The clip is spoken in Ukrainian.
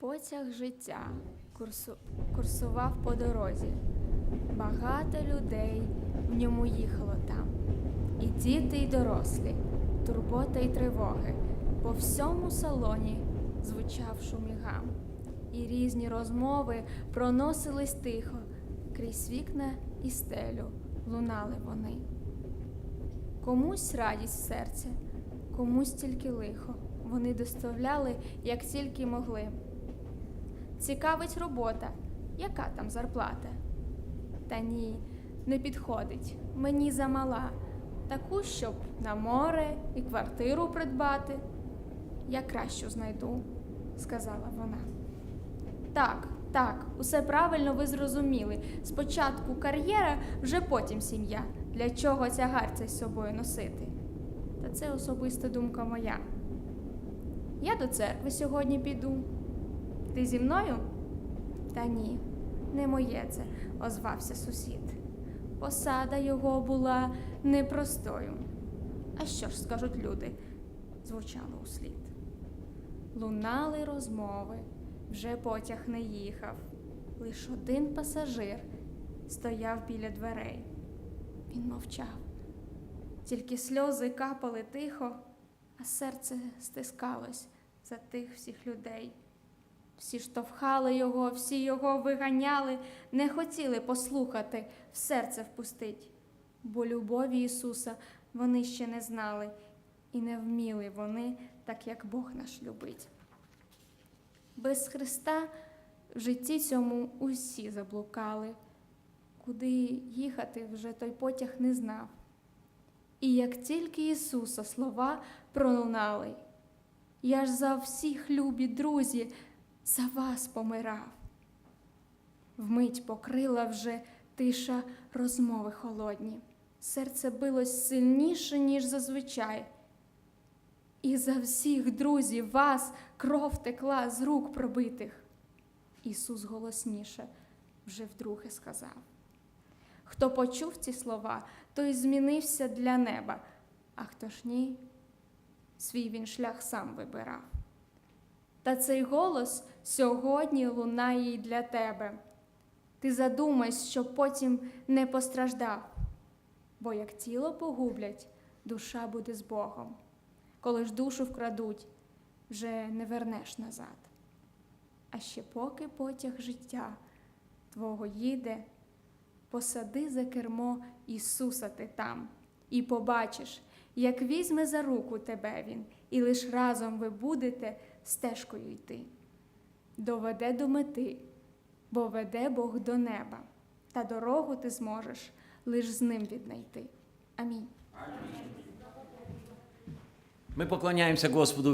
Потяг життя курсу... курсував по дорозі. Багато людей в ньому їхало там. І діти, і дорослі, турбота й тривоги. По всьому салоні звучав шум і. І різні розмови проносились тихо, крізь вікна і стелю лунали вони. Комусь радість в серці, комусь тільки лихо. Вони доставляли, як тільки могли. Цікавить робота, яка там зарплата? Та ні, не підходить, мені замала. Таку, щоб на море і квартиру придбати. Я кращу знайду, сказала вона. Так, так, усе правильно ви зрозуміли. Спочатку кар'єра, вже потім сім'я. Для чого тягар цей з собою носити? Та це особиста думка моя. Я до церкви сьогодні піду. Ти зі мною? Та ні, не моє це, озвався сусід. Посада його була непростою. А що ж скажуть люди? звучало услід. Лунали розмови, вже потяг не їхав. Лиш один пасажир стояв біля дверей. Він мовчав, тільки сльози капали тихо, а серце стискалось за тих всіх людей. Всі штовхали його, всі його виганяли, не хотіли послухати, в серце впустить. Бо любові Ісуса вони ще не знали, і не вміли вони, так як Бог наш любить. Без Христа в житті цьому усі заблукали, куди їхати вже той потяг не знав. І як тільки Ісуса слова пролунали, я ж за всіх, любі друзі, за вас помирав. Вмить покрила вже тиша розмови холодні, серце билось сильніше, ніж зазвичай. І за всіх друзів вас кров текла з рук пробитих. Ісус голосніше вже вдруге сказав. Хто почув ці слова, той змінився для неба, а хто ж ні, свій він шлях сам вибирав. Та цей голос сьогодні лунає й для тебе. Ти задумайся, щоб потім не постраждав, бо як тіло погублять, душа буде з Богом. Коли ж душу вкрадуть, вже не вернеш назад. А ще поки потяг життя твого їде, посади за кермо Ісуса ти там, і побачиш, як візьме за руку тебе Він, і лиш разом ви будете стежкою йти. Доведе до мети, бо веде Бог до неба, та дорогу ти зможеш лиш з ним віднайти. Амінь. Ми поклоняємося Господу